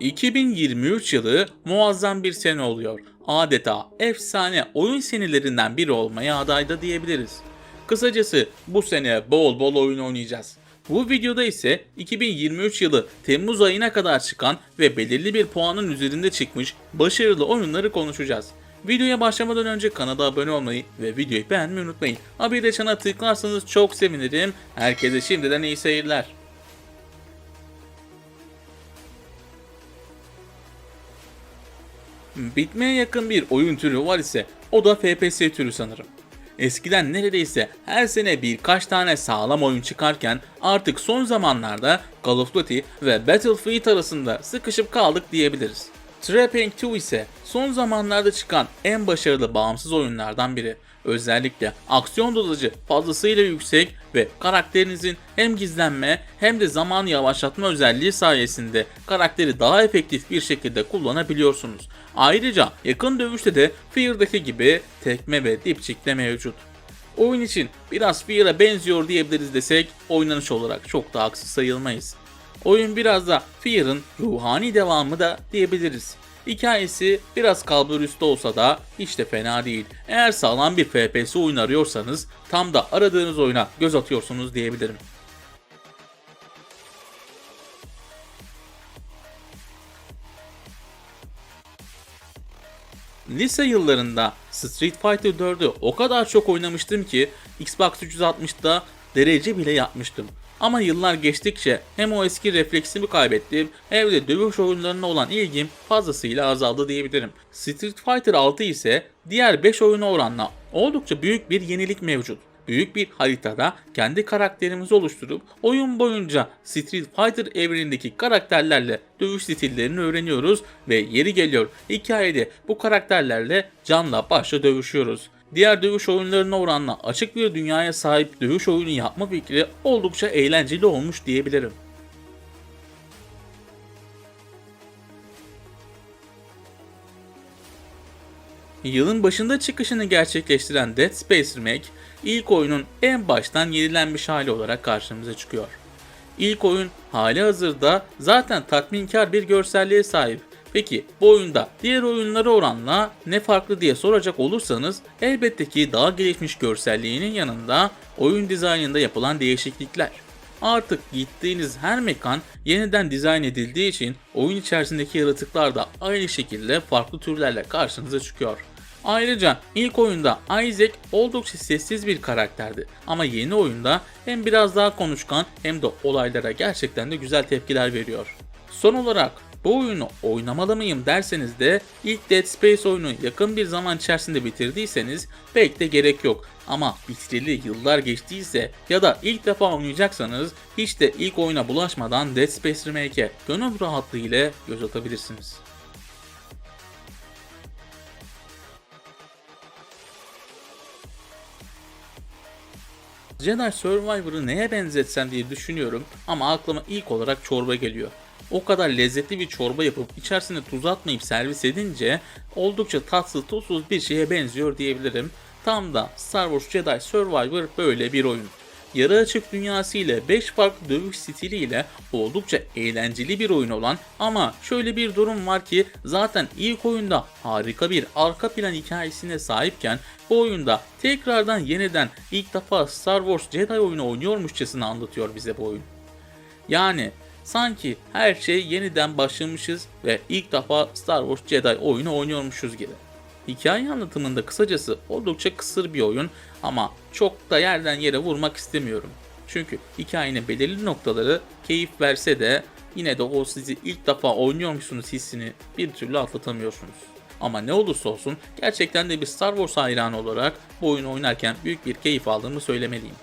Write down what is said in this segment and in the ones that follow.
2023 yılı muazzam bir sene oluyor. Adeta efsane oyun senelerinden biri olmaya adayda diyebiliriz. Kısacası bu sene bol bol oyun oynayacağız. Bu videoda ise 2023 yılı Temmuz ayına kadar çıkan ve belirli bir puanın üzerinde çıkmış başarılı oyunları konuşacağız. Videoya başlamadan önce kanala abone olmayı ve videoyu beğenmeyi unutmayın. Haberi çana tıklarsanız çok sevinirim. Herkese şimdiden iyi seyirler. Bitmeye yakın bir oyun türü var ise o da FPS türü sanırım. Eskiden neredeyse her sene birkaç tane sağlam oyun çıkarken artık son zamanlarda Call of Duty ve Battlefield arasında sıkışıp kaldık diyebiliriz. Trapping 2 ise son zamanlarda çıkan en başarılı bağımsız oyunlardan biri. Özellikle aksiyon dozajı fazlasıyla yüksek ve karakterinizin hem gizlenme hem de zaman yavaşlatma özelliği sayesinde karakteri daha efektif bir şekilde kullanabiliyorsunuz. Ayrıca yakın dövüşte de Fear'daki gibi tekme ve dipçik de mevcut. Oyun için biraz Fear'a benziyor diyebiliriz desek oynanış olarak çok da haksız sayılmayız. Oyun biraz da Fear'ın ruhani devamı da diyebiliriz. Hikayesi biraz kalbur üstü olsa da hiç de fena değil. Eğer sağlam bir FPS oyun arıyorsanız tam da aradığınız oyuna göz atıyorsunuz diyebilirim. Lise yıllarında Street Fighter 4'ü o kadar çok oynamıştım ki Xbox 360'da derece bile yapmıştım. Ama yıllar geçtikçe hem o eski refleksimi kaybettim hem de dövüş oyunlarına olan ilgim fazlasıyla azaldı diyebilirim. Street Fighter 6 ise diğer 5 oyuna oranla oldukça büyük bir yenilik mevcut. Büyük bir haritada kendi karakterimizi oluşturup oyun boyunca Street Fighter evrenindeki karakterlerle dövüş stillerini öğreniyoruz ve yeri geliyor hikayede bu karakterlerle canla başla dövüşüyoruz. Diğer dövüş oyunlarına oranla açık bir dünyaya sahip dövüş oyunu yapma fikri oldukça eğlenceli olmuş diyebilirim. Yılın başında çıkışını gerçekleştiren Dead Space Remake, ilk oyunun en baştan yenilenmiş hali olarak karşımıza çıkıyor. İlk oyun hali hazırda zaten tatminkar bir görselliğe sahip. Peki bu oyunda diğer oyunlara oranla ne farklı diye soracak olursanız elbette ki daha gelişmiş görselliğinin yanında oyun dizaynında yapılan değişiklikler. Artık gittiğiniz her mekan yeniden dizayn edildiği için oyun içerisindeki yaratıklar da aynı şekilde farklı türlerle karşınıza çıkıyor. Ayrıca ilk oyunda Isaac oldukça sessiz bir karakterdi ama yeni oyunda hem biraz daha konuşkan hem de olaylara gerçekten de güzel tepkiler veriyor. Son olarak bu oyunu oynamalı mıyım derseniz de ilk Dead Space oyunu yakın bir zaman içerisinde bitirdiyseniz pek de gerek yok. Ama bitirili yıllar geçtiyse ya da ilk defa oynayacaksanız hiç de ilk oyuna bulaşmadan Dead Space Remake'e gönül rahatlığı ile göz atabilirsiniz. Jedi Survivor'ı neye benzetsem diye düşünüyorum ama aklıma ilk olarak çorba geliyor. O kadar lezzetli bir çorba yapıp içerisine tuz atmayıp servis edince oldukça tatsız tuzsuz bir şeye benziyor diyebilirim. Tam da Star Wars Jedi Survivor böyle bir oyun. Yarı açık dünyası ile 5 farklı dövüş stiliyle oldukça eğlenceli bir oyun olan ama şöyle bir durum var ki zaten ilk oyunda harika bir arka plan hikayesine sahipken bu oyunda tekrardan yeniden ilk defa Star Wars Jedi oyunu oynuyormuşçasına anlatıyor bize bu oyun. Yani sanki her şey yeniden başlamışız ve ilk defa Star Wars Jedi oyunu oynuyormuşuz gibi. Hikaye anlatımında kısacası oldukça kısır bir oyun ama çok da yerden yere vurmak istemiyorum. Çünkü hikayenin belirli noktaları keyif verse de yine de o sizi ilk defa oynuyormuşsunuz hissini bir türlü atlatamıyorsunuz. Ama ne olursa olsun gerçekten de bir Star Wars hayranı olarak bu oyunu oynarken büyük bir keyif aldığımı söylemeliyim.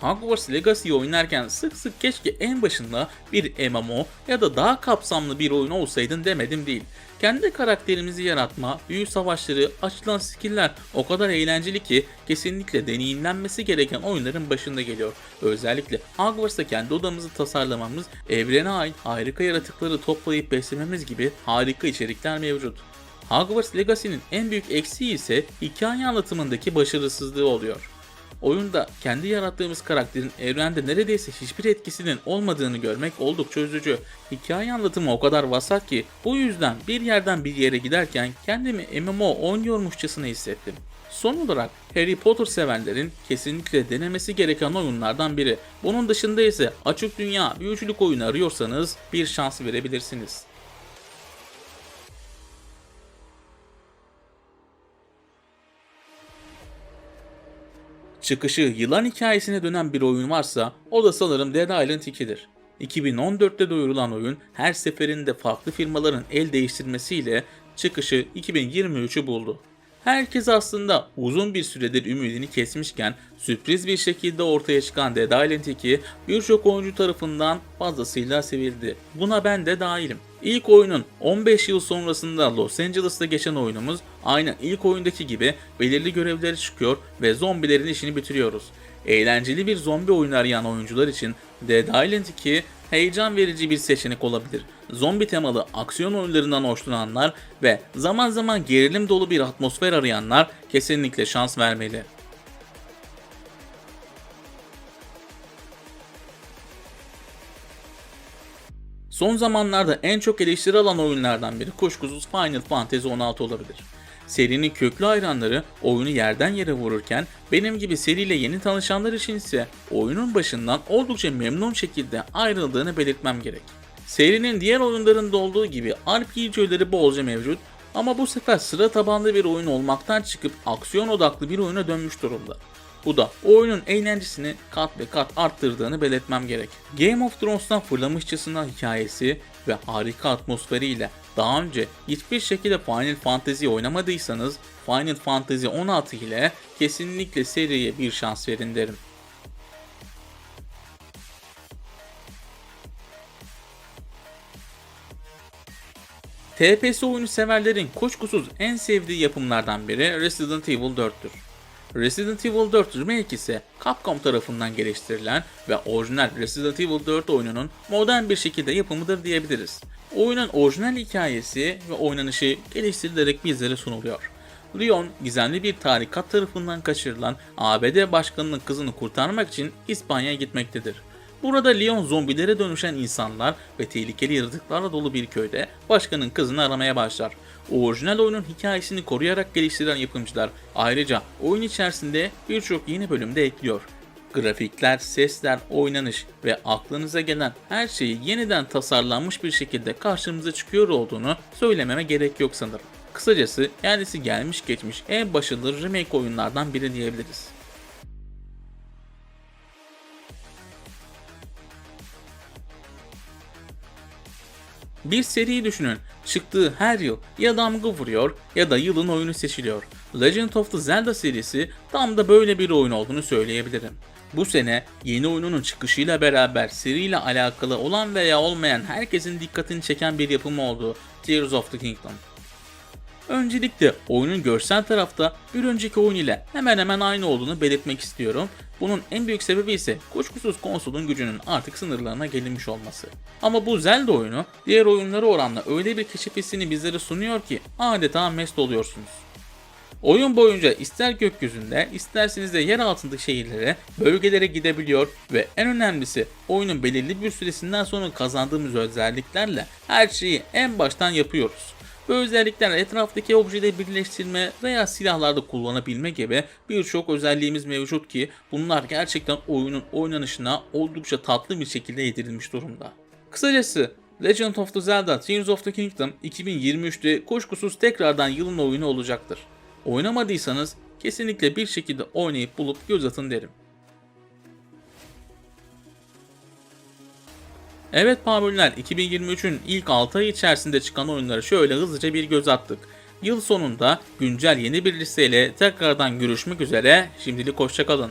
Hogwarts Legacy'yi oynarken sık sık keşke en başında bir MMO ya da daha kapsamlı bir oyun olsaydın demedim değil. Kendi karakterimizi yaratma, büyü savaşları, açılan skill'ler o kadar eğlenceli ki kesinlikle deneyimlenmesi gereken oyunların başında geliyor. Özellikle Hogwarts'ta kendi odamızı tasarlamamız, evrene ait harika yaratıkları toplayıp beslememiz gibi harika içerikler mevcut. Hogwarts Legacy'nin en büyük eksiği ise hikaye anlatımındaki başarısızlığı oluyor. Oyunda kendi yarattığımız karakterin evrende neredeyse hiçbir etkisinin olmadığını görmek oldukça üzücü. Hikaye anlatımı o kadar vasat ki bu yüzden bir yerden bir yere giderken kendimi MMO oynuyormuşçasına hissettim. Son olarak Harry Potter sevenlerin kesinlikle denemesi gereken oyunlardan biri. Bunun dışında ise açık dünya büyücülük oyunu arıyorsanız bir şans verebilirsiniz. Çıkışı yılan hikayesine dönen bir oyun varsa o da sanırım Dead Island 2'dir. 2014'te duyurulan oyun her seferinde farklı firmaların el değiştirmesiyle çıkışı 2023'ü buldu. Herkes aslında uzun bir süredir ümidini kesmişken sürpriz bir şekilde ortaya çıkan Dead Island 2 birçok oyuncu tarafından fazlasıyla sevildi. Buna ben de dahilim. İlk oyunun 15 yıl sonrasında Los Angeles'ta geçen oyunumuz aynı ilk oyundaki gibi belirli görevlere çıkıyor ve zombilerin işini bitiriyoruz. Eğlenceli bir zombi oyunu arayan oyuncular için Dead Island 2 heyecan verici bir seçenek olabilir. Zombi temalı aksiyon oyunlarından hoşlananlar ve zaman zaman gerilim dolu bir atmosfer arayanlar kesinlikle şans vermeli. Son zamanlarda en çok eleştiri alan oyunlardan biri kuşkusuz Final Fantasy 16 olabilir. Serinin köklü hayranları oyunu yerden yere vururken benim gibi seriyle yeni tanışanlar için ise oyunun başından oldukça memnun şekilde ayrıldığını belirtmem gerek. Serinin diğer oyunlarında olduğu gibi RPG öğeleri bolca mevcut ama bu sefer sıra tabanlı bir oyun olmaktan çıkıp aksiyon odaklı bir oyuna dönmüş durumda. Bu da oyunun eğlencesini kat ve kat arttırdığını belirtmem gerek. Game of Thrones'tan fırlamışçasına hikayesi ve harika atmosferiyle daha önce hiçbir şekilde Final Fantasy oynamadıysanız Final Fantasy 16 ile kesinlikle seriye bir şans verin derim. TPS oyunu severlerin kuşkusuz en sevdiği yapımlardan biri Resident Evil 4'tür. Resident Evil 4 Remake ise Capcom tarafından geliştirilen ve orijinal Resident Evil 4 oyununun modern bir şekilde yapımıdır diyebiliriz. Oyunun orijinal hikayesi ve oynanışı geliştirilerek bizlere sunuluyor. Leon gizemli bir tarikat tarafından kaçırılan ABD başkanının kızını kurtarmak için İspanya'ya gitmektedir. Burada Leon zombilere dönüşen insanlar ve tehlikeli yaratıklarla dolu bir köyde başkanın kızını aramaya başlar. Orijinal oyunun hikayesini koruyarak geliştiren yapımcılar ayrıca oyun içerisinde birçok yeni bölüm de ekliyor. Grafikler, sesler, oynanış ve aklınıza gelen her şeyi yeniden tasarlanmış bir şekilde karşımıza çıkıyor olduğunu söylememe gerek yok sanırım. Kısacası kendisi gelmiş geçmiş en başarılı remake oyunlardan biri diyebiliriz. Bir seriyi düşünün. Çıktığı her yıl ya damga vuruyor ya da yılın oyunu seçiliyor. Legend of the Zelda serisi tam da böyle bir oyun olduğunu söyleyebilirim. Bu sene yeni oyununun çıkışıyla beraber seriyle alakalı olan veya olmayan herkesin dikkatini çeken bir yapım oldu Tears of the Kingdom. Öncelikle oyunun görsel tarafta bir önceki oyun ile hemen hemen aynı olduğunu belirtmek istiyorum. Bunun en büyük sebebi ise kuşkusuz konsolun gücünün artık sınırlarına gelinmiş olması. Ama bu Zelda oyunu diğer oyunlara oranla öyle bir keşif hissini bizlere sunuyor ki adeta mest oluyorsunuz. Oyun boyunca ister gökyüzünde isterseniz de yer altındaki şehirlere, bölgelere gidebiliyor ve en önemlisi oyunun belirli bir süresinden sonra kazandığımız özelliklerle her şeyi en baştan yapıyoruz. Bu özellikler etraftaki objeleri birleştirme veya silahlarda kullanabilme gibi birçok özelliğimiz mevcut ki bunlar gerçekten oyunun oynanışına oldukça tatlı bir şekilde yedirilmiş durumda. Kısacası Legend of the Zelda Tears of the Kingdom 2023'te kuşkusuz tekrardan yılın oyunu olacaktır. Oynamadıysanız kesinlikle bir şekilde oynayıp bulup göz atın derim. Evet Pavürler 2023'ün ilk 6 ay içerisinde çıkan oyunlara şöyle hızlıca bir göz attık. Yıl sonunda güncel yeni bir listeyle tekrardan görüşmek üzere. Şimdilik hoşçakalın.